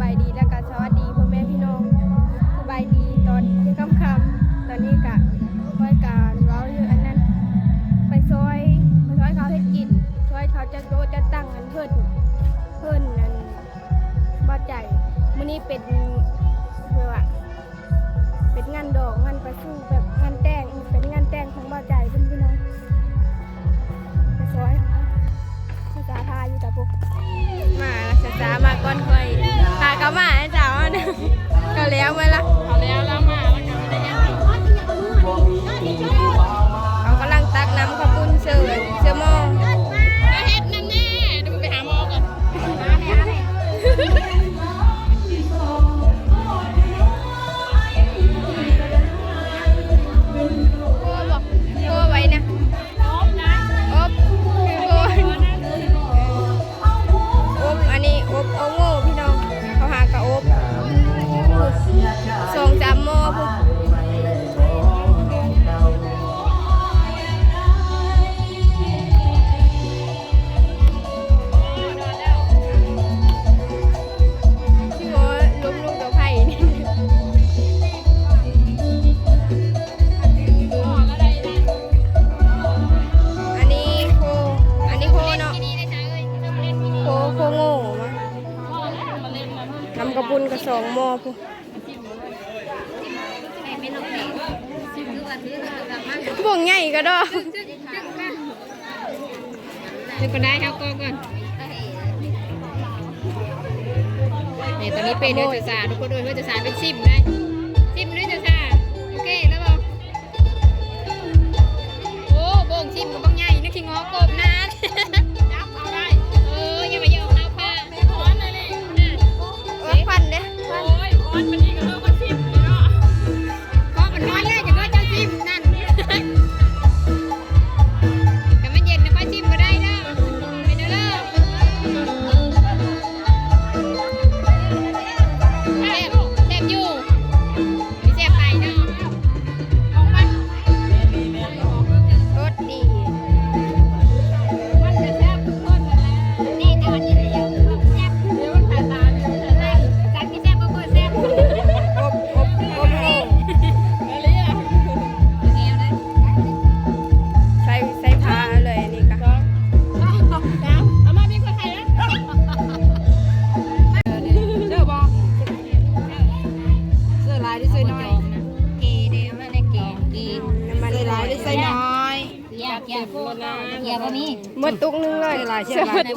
บายดีและก็สวัสดีพ่อแม่พี่น้องสบายดีตอนที่ค่ำตอนนี้กะรายการเราอยู่อันนั้น ไปซอยไปซอยเขาให้กินซอยเขาจะโตจะตั้งอันเพิ่นเพิ่นนั่นบ่ใจมื้อนี้เป็นเรียกว่าเป็นงานดอกงานประชูแบบ ก็แล้วมาละเอาแล้วแล้ว ตอนนี้เป็นเดือนจะสารทุกคนโดยเพื่อจะสารเป็นชิมเลย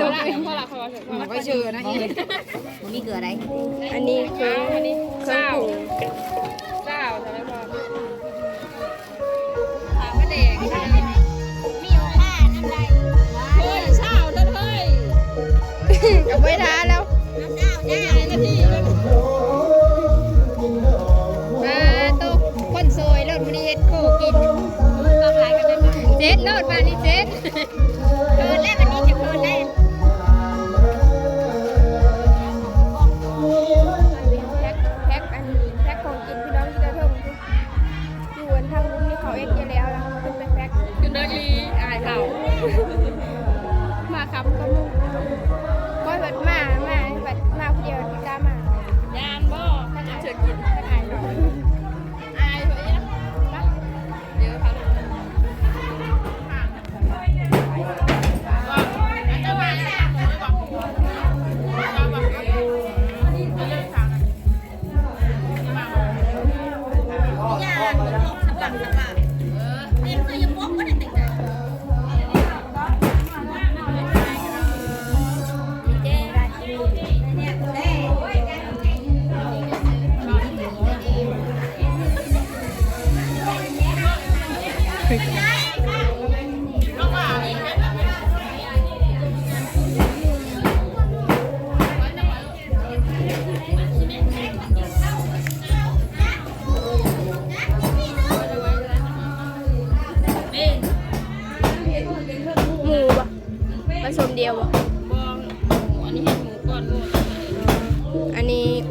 สื้อหมดตุกนึงมันก็ชื่อนะอีมีเกลืออะไร อันนี้คือเครื่องปรุงเจ้าใช่ไหมบอถามว่าเด็กมีโอค่าน้ำใดเฮ้ยเช้าเถอเฮ้ยกับไม่ท้าแล้วน้ำเจ้าจ้นาทีมาตุกคนสวยรถมันเฮ็ดโคกินกำไรกันได้เจ็ดรถมานี่เจ็ด คำก็มุ่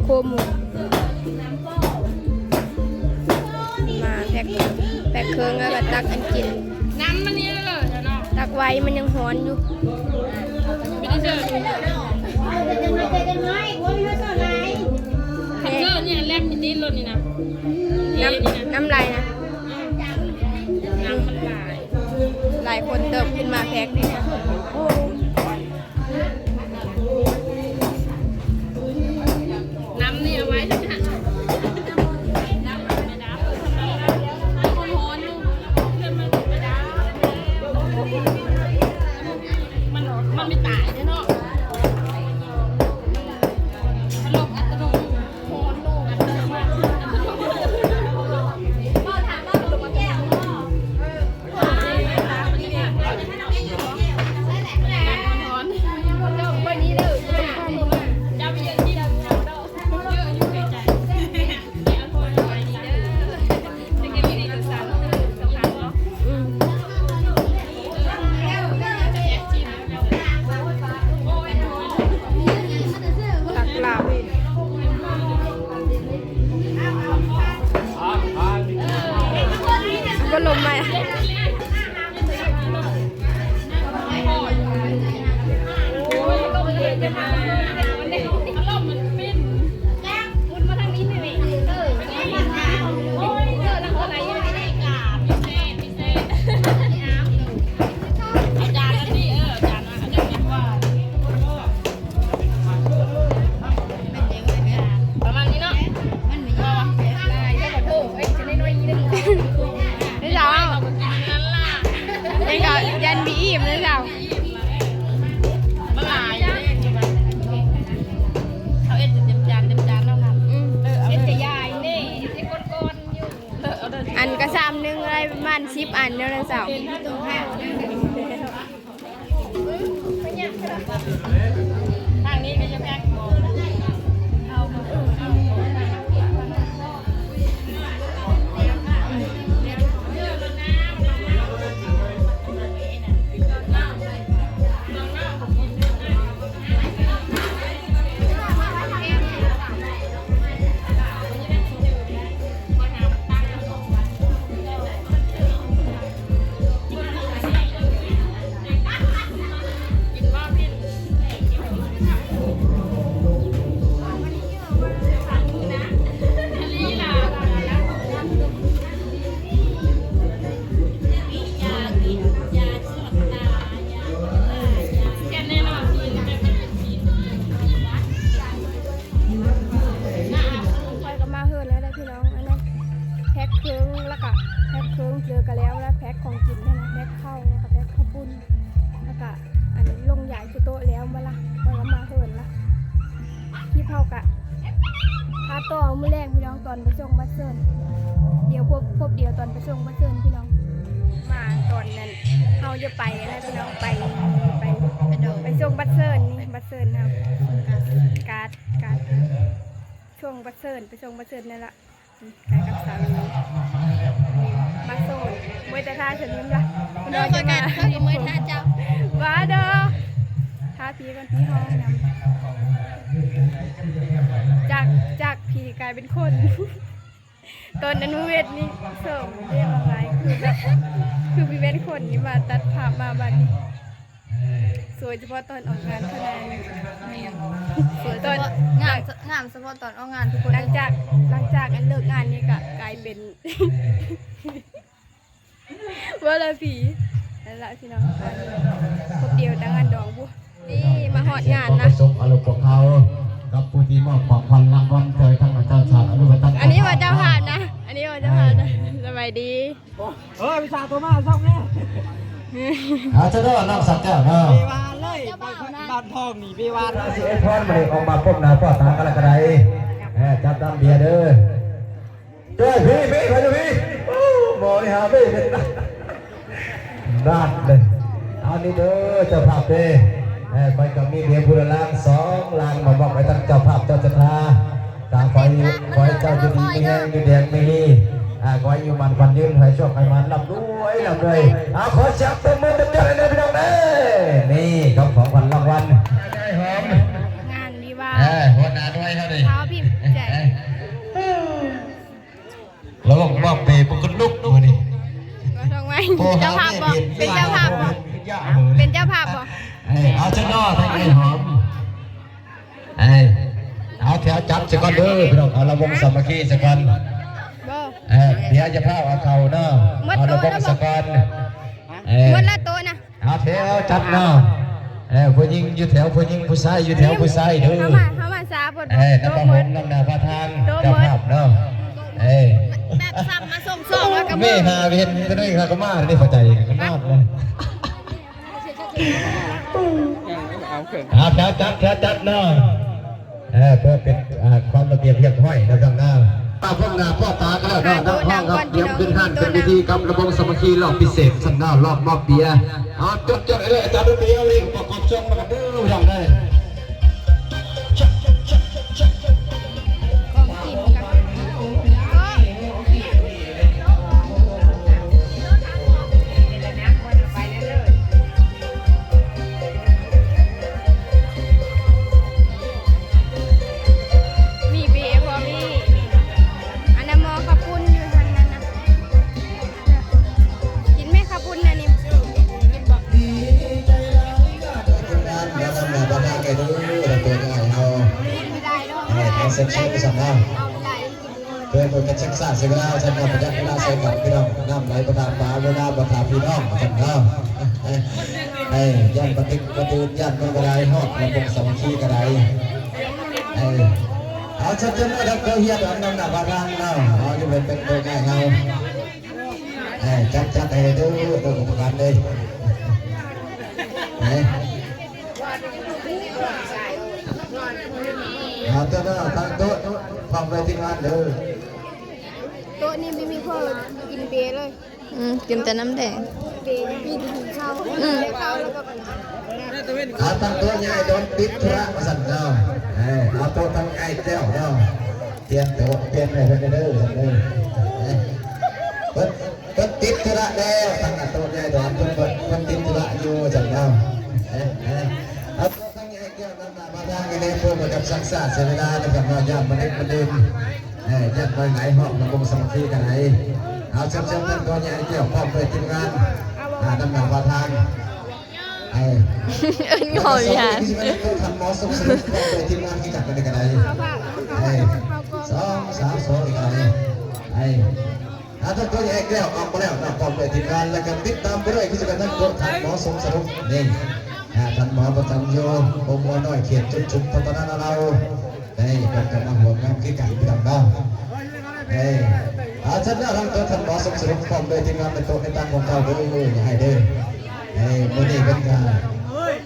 โคหมูมาแพ็คแพ็คเครื่องแล้วก็ตักอันกิน น้ำมันนี่เลยอยเนาะตักไว้มันยังร้อนอยู่ไม่ได้เจอแพ็คเครื่องเนี่ยแลบนิดๆลนี่นะน้ำน้ำลายนะน้ำมันลายหลายคนเติมขึ้นมาแพ็คนี่นะ เดียวตอนไปส่งบัสเซินพี่น้อง มาตอนนั้นเราจะไปนะพี่น้องไปไปไปส่งบัสเซินนี่บัสเซินครับการ์ดการ์ดช่วงบัสเซินไปส่งบัสเซินนั่นแหละกายกับสามีมาโซนมวยแต่ท่าฉันยิ้มละเลิกกันเขาอยู่มือท่าเจ้าว้าเด้อท่าผีกันที่ห้องนำจากจากผีกลายเป็นคน ตอนอนุเวทนี่เสริมเรียกอะไรคือแบบคือพี่เวนคนนี้มาตัดภาพมาบัดนี้สวยเฉพาะตอนออกงานเท่านั้นสวยตอนงามงามเฉพาะตอนออกงานทุกคนหลังจากหลังจากอันเลิกงานนี่ก็กลายเป็นว่าละผีนั่นแหละพี่น้องพบเดียวตั้งงานดองบุนี่มาหอดงานนะ สมอารมณ์ของเขากับผู้ที่มอบของขวัญรางวัลเคยทั้งพระเจ้าชาติอนุวัตอันนี้ว่าเจ้าภาพนะ อันนี้ว่าเจ้าภาพนะสบายดีเฮ้ยวิชาตัวมาซ่องแน่อาจจะได้นอกสักแก้วเนาะเบวานเลยบ้านทองนี่เบวานสิเอ็ดพรมาเลยออกมาพบหน้าพ่อตากันละกระไดแอบจับตามเบียร์เด้อด้วยพี่พี่ไปดูพี่โอ้หมอนี่หาพี่ด้านเลยเอานี่เด้อเจ้าภาพเด้ แอบไปกับมีเบียร์บุรลางสองลางมาบอกไปตั้งเจ้าภาพเจ้าจะทาต่ามคอยคอยเจ้าอยู่ดีมีแห้งอยู่แดงมีอ่าคอยอยู่มันควันยืนให้โชคให้มันรับด้วยรับด้วยอ่าขอจับตัวมือเต็มๆเลยพี่น้องเด้นี่ครับของขวัญรางวัลได้หอมงานวิวาเออหัวหน้าด้วยเขาดิเท้าพิมพ์แจกแล้วบอกว่าเปย์ปกลุกมือนี่มาทองไว้เจ้าภาพบอกเป็นเจ้าภาพบอกเป็นเจ้าภาพบอก เอ้ยเอาชะนอทั้งไอ้หอมเอ้ยเอาแถวจับสก่อนเด้อพี่น้องเอาระวงสามัคคีสก่อนบอกเออเดี๋ยวจะพาเอาเข่าเนาะเอาระวงสก่อนเอ้ยหมดละโต๊ะนะเอาแถวจัดเนาะเอ้ยผู้หญิงอยู่แถวผู้หญิงผู้ชายอยู่แถวผู้ชายเด้อเข้ามาเข้ามาซาบดเอ้ยน้ำโต๊ะประหมมดน้ำหน้าพระทางโต๊ะเจ้าหมดภาพเนาะเอ้ย แบบซ้ำมาส่งสองแล้วก็แม่หาเวียนก็ได้ค่ะก็มาได้เข้าใจกันมากเลย เอาเกิดอาจัดจัดจัดจัดเนาะเออเพื่อเป็นความระเบียบเรียบร้อยนะครับหน้าตาพ่อหน้าพ่อตาก็แล้วนะนักห้องครับเตรียมขึ้นห้านเป็นพิธีกับระบบสมัคคีรอบพิเศษสันหน้ารอบมอบเบียร์เอาจดจดเลยอาจารย์ดนตรีเอาเลยประกอบช่องมากันเด้ออย่างได้ ตเช็คสั่งเอาเพื่อคนกันชักษาเสียเวลาฉันก็ประหยัดเวลาใส่กับพี่น้องน้ำไหลประทานฟ้าเวลาประทานพี่น้องฉันเอาไอ้ย่านปฏิปฏิย่านมันกระไดหอกระบบสามัคคีกระไดไอ้เอาชัดเจนนะครับเฮียดอนน้ำหนักบารังเนาะเอาจะเป็นเป็นตัวง่ายเงาไอ้จัดจัดให้ดูดูอุปกรณ์เลยไอ้เอาตัวนั้นตั้งโต๊ะ ฟังไปที่งานเด้อโต๊ะนี้ไม่มีพ่อกินเบียร์เลยอืมกินแต่น้ำแดงเบียร์กินถึงข้าวอืมข้าวแล้วก็เอาตั้งตัวใหญ่โดนปิดธุระมาสั่นเนาะเออเอาตัวตั้งไอ้เจ้าเนาะเตรียมตัวเปลี่ยนไปเพิ่นเด้อสั่นเด้อเอ้ยเพิ่นเพิ่นติดธุระแล้วตั้งแต่ตัวใหญ่โดนเพิ่นเพิ่นเพิ่นติดธุระอยู่สั่นเนาะ กันเลยพวกกับศักดิ์ศาเสียเวลานะครับเนาะย่านมันเด็กมันเดินเอ้ยย่านไปไหนห้องระบบสมาธิกันไหนเอาเชิญๆตั้งตัวใหญ่เจ้าพร้อมไปทีมงานอ่าดำเนินประธานเอ้ยเอิ้นงอวิหารทำมอสส่งเสริมโดทีมงานที่จัดกันไดข้าวผักข้าวไอ้ข้าวกล้องสองสามสองอีกไอ้ไอ้ถ้าท่านตัวใหญ่แล้วออกมาแล้วนะพร้อมโดยทีมงานแล้วก็ติดตามไปด้วยกิจกรรมนั้นกดทำมอส่งเสริมนี่ ท่านหมอประจำโยองค์หมอน้อยเขียนจุดจุดพัฒนาเราได้เป็นกำลังหัวงานที่กันพี่น้องเนาะเอ้อาจารย์ทำตัวท่านหมอส่งเสริมพร้อมโดยทีมงานในตัวในตั้งของเจ้าด้วยอย่าให้เด้อเอ้มื่อนี้เป็นการ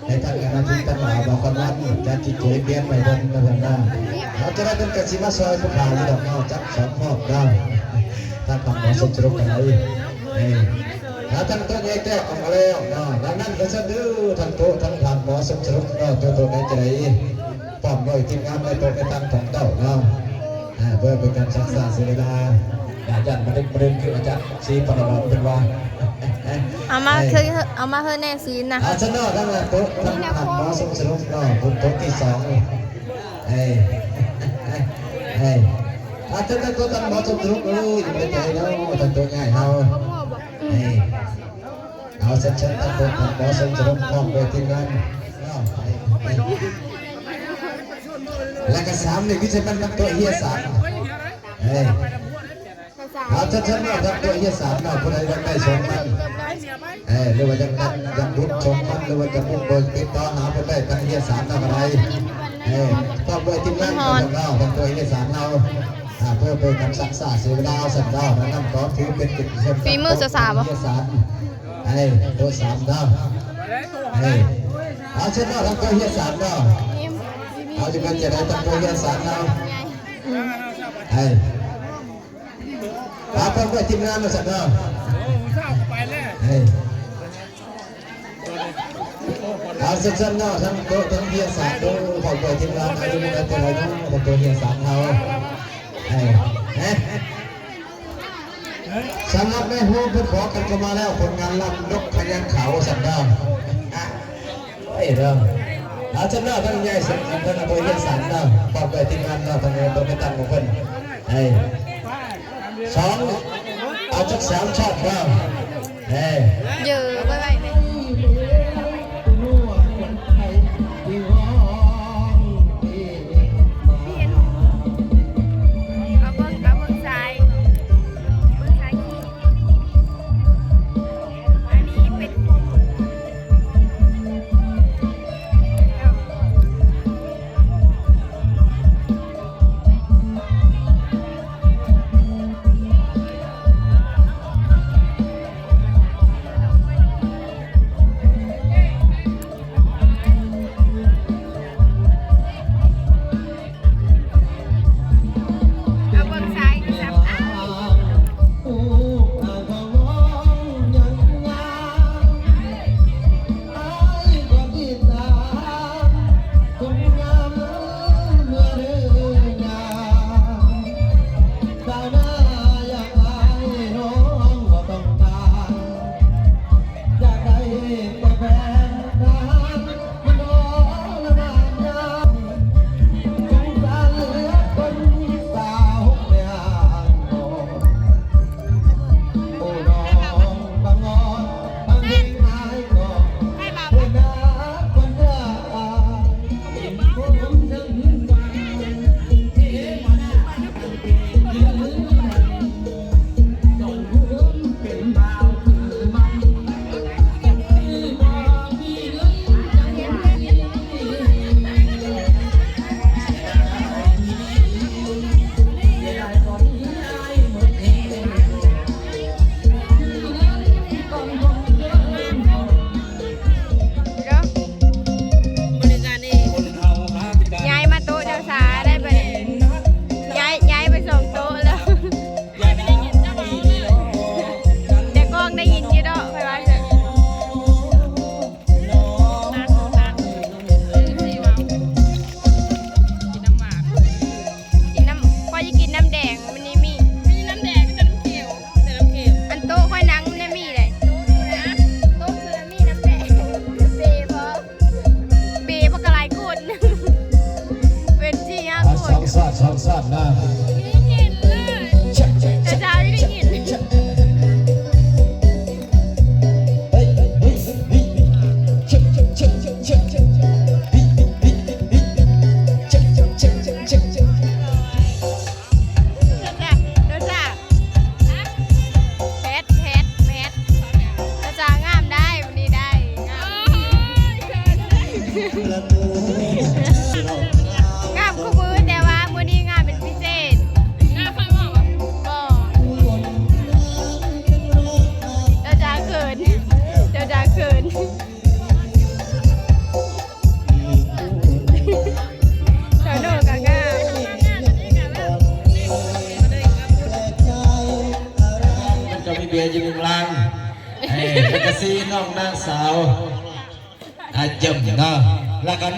ในทางการที่ตั้งมาบอกกันว่าจะจิตใจเปลี่ยนไปบนกระดับหน้าเราจะได้เป็นกสิมาซอยผู้ข่าวที่ดอกเงาจับสองมอบได้ถ้าคำขอสมสรุปกันเลย ถ้าทั้งตัวใหญ่แก้วออกมาแล้วเนาะดังนั้นก็จะดื้อทั้งตัวทั้งทำหมอสมสรุปเนาะตัวตัวในใจปอมไว้ทีมงานในตัวในตั้งของเต้าเนาะเพื่อเป็นการศึกษาเสียเวลาอาจารย์มาได้ประเด็นคืออาจารย์ชี้ปรมาเป็นว่าเอามาคือเอามาเฮือแน่ซีนนะอาชนะทั้งนั้นโต๊ะทั้งหันหมาส่งสรุปเนาะบนโต๊ะที่สองเฮ้ยเฮ้ยอาจารย์ก็ตั้งมาส่งสรุปเอออย่ใจเนาะตั้งตัวง่ายเนาะพ่อบอกเฮ้เอาเสร็จฉันตั้งโต๊ะตั้งมาส่งสรุปพร้อมโดยทีมงานเนแล้วก็สามนี่พี่จะเป็นตั้งตัวเฮียสามเฮ้ยภาษาเอาชัดๆเนาะตั้งตัวเฮียสามเนาะคนใดยังได้สองมันเออหรือว่ายังยังยังรุดชมมันหรือว่าจะมุ่งเบิกติดต่อหาคนได้ทางเฮียสารทำอะไรเออต้องไปทีมงานของเราทางตัวเฮียสารเราอ่า เพื่อเป็นการศึกษาเสียเวลาสันดาวนั่นก็ถือเป็นกิจกรรมฝีมือสาวๆบ่เฮียสารเอ้ตัวสามดาวเอ้เอาเช่นว่าทางตัวเฮียสารเรานิ่มเอาจะเป็นจะได้ทางตัวเฮียสารเราไงเอ้เอาเพื่อไปทีมงานมาสันดาวไปแล้วเฮ้ยเอาสั้นๆเนาะทั้งโต๊ะทั้งเฮียสามโต๊ะขอเปิดทีมงานอายุมันเป็นอะไรเนาะแต่ตัวเฮียสามเราเฮ้ยเฮ้ย สำหรับแม่ฮู้เพิ่นขอกันเข้ามาแล้วผลงานลำนกพยัญเขาสันดาวอะเฮ้ยเด้อเอาจังเนาะทั้งใหญ่สันทั้งตัวเฮียสามเนาะขอเปิดทีมงานเนาะทั้งตัวไม่ตั้งของเพิ่นเฮ้สองเอาจักสามชอตเนาะเฮ้ยเยอะไปไป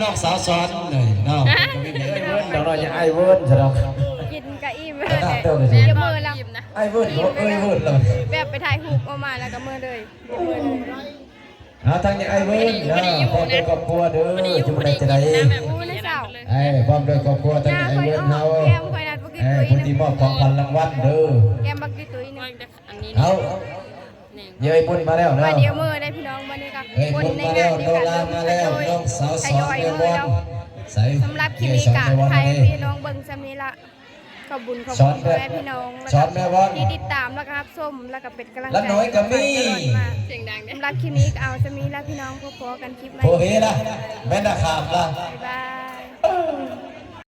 น้องสาวซ้อนเลยเนาะก็มีเบียร์ไอ้เวิร์นเดี๋ยวเราจะไอ้เวิร์นใช่ไหมกินกะอิ่มเลอะยเดี๋ยวเลยสิเดี๋ยวมือแล้วไอ้เวิร์นเขาเอ้ยเวิร์นเลยแบบไปถ่ายรูปออกมาแล้วก็มือเลยเดี๋ยวมือเลยเอาทางนี้ไอ้เวิร์นเนาะพร้อมด้วยครอบครัวเด้อจุ่มได้จะได้อู้ในเสาไอ้พร้อมด้วยครอบครัวหทางน้านี้ไอ้คอยเวิร์นออเฮากแก้มคอยนัดปกไอ้ตุยผู้นะที่มอบของขวัญรางวัลเด้อแก้มบักตุยนะอันนี้เอาเย้ยปุ่นมาแล้วมาเนาะเดี๋ยวมือได้พี่น้องวันนี้กับ เอ้ยคนปุ่นในมาแล้งาวนนี้โนกันลามาแล้วน้องสาวทสอยงอยเมมืวออนแล้วใส่สำหรับคลิปนี้กะไทยพี่น้องเบิ่งซ้ำนี้ละขอบบุญขอบช้คุอนณแม่แม่พี่น้องแล้วช้อก็นแม่บอลที่ติดตามแล้วก็รับส้มแล้วก็เป็นกำลังใจแล้วน้อยก็มีตลอดมาเสียงดังเด้อสำหรับคลิปนี้ก็เอาจะมีแล้วพี่น้องพบกันคลิปใหม่โอเคละแม่นาขามละบ๊ายบาย